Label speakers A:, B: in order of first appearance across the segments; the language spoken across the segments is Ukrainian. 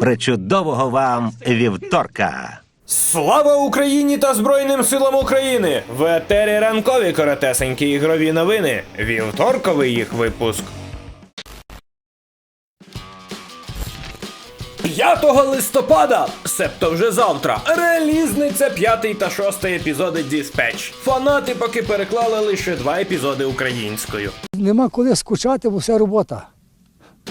A: Причудового вам вівторка!
B: Слава Україні та Збройним силам України! В етері ранкові коротесенькі ігрові новини. Вівторковий їх випуск. 5 листопада, себто вже завтра, релізниця п'ятий та шостий епізоди Dispatch. Фанати поки переклали лише два епізоди українською.
C: Нема коли скучати, бо все робота.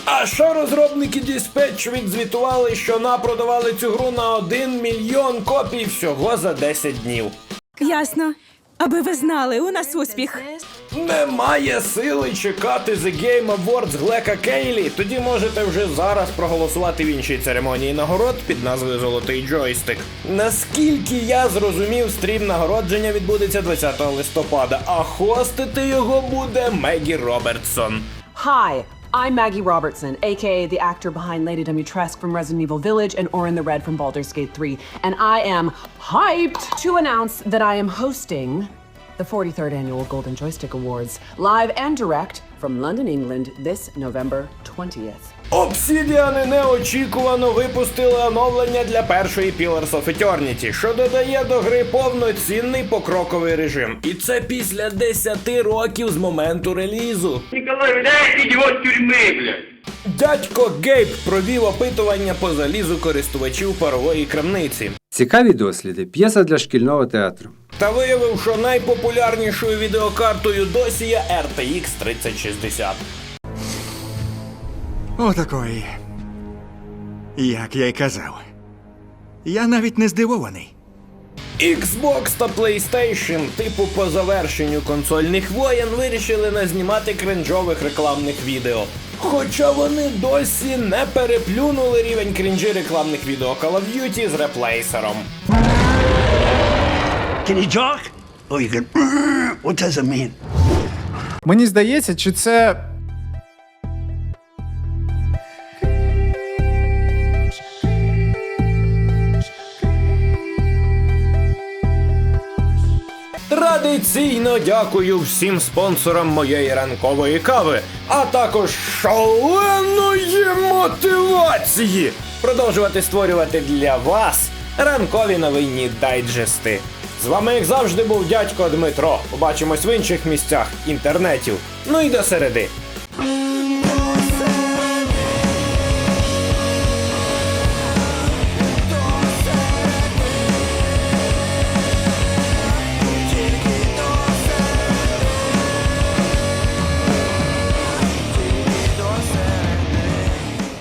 B: А що розробники Dispatch відзвітували, що напродавали цю гру на 1 мільйон копій всього за 10 днів.
D: Ясно. Аби ви знали, у нас успіх.
B: Немає сили чекати The Game Awards Глека Кейлі. Тоді можете вже зараз проголосувати в іншій церемонії нагород під назвою Золотий джойстик. Наскільки я зрозумів, стрім нагородження відбудеться 20 листопада, а хостити його буде Мегі Робертсон.
E: Hi, I'm Maggie Robertson, aka the actor behind Lady Dimitrescu from Resident Evil Village and Orin the Red from Baldur's Gate 3, and I am hyped to announce that I am hosting the 43rd annual Golden Joystick Awards live and direct from London, England this November 20th.
B: Обсідіани неочікувано випустили оновлення для першої Pillars of Eternity, що додає до гри повноцінний покроковий режим. І це після 10 років з моменту релізу.
F: Николай, выдайте его с тюрьмы, блядь.
B: Дядько Гейб провів опитування по залізу користувачів парової крамниці.
G: Цікаві досліди. П'єса для шкільного театру.
B: Та виявив, що найпопулярнішою відеокартою досі є RTX 3060.
H: Отакої. Як я й казав. Я навіть не здивований.
B: Xbox та PlayStation, типу по завершенню консольних воєн, вирішили не знімати кринжових рекламних відео. Хоча вони досі не переплюнули рівень крінжі рекламних відео Call of Duty з реплейсером.
I: Can you talk? Oh, you can. What does it mean?
J: Мені здається, чи це.
B: Традиційно дякую всім спонсорам моєї ранкової кави, а також шаленої мотивації продовжувати створювати для вас ранкові новинні дайджести. З вами, як завжди, був дядько Дмитро. Побачимось в інших місцях інтернетів. Ну і до середи.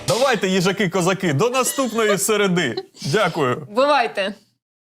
K: Давайте, їжаки-козаки, до наступної середи. Дякую.
D: Бувайте!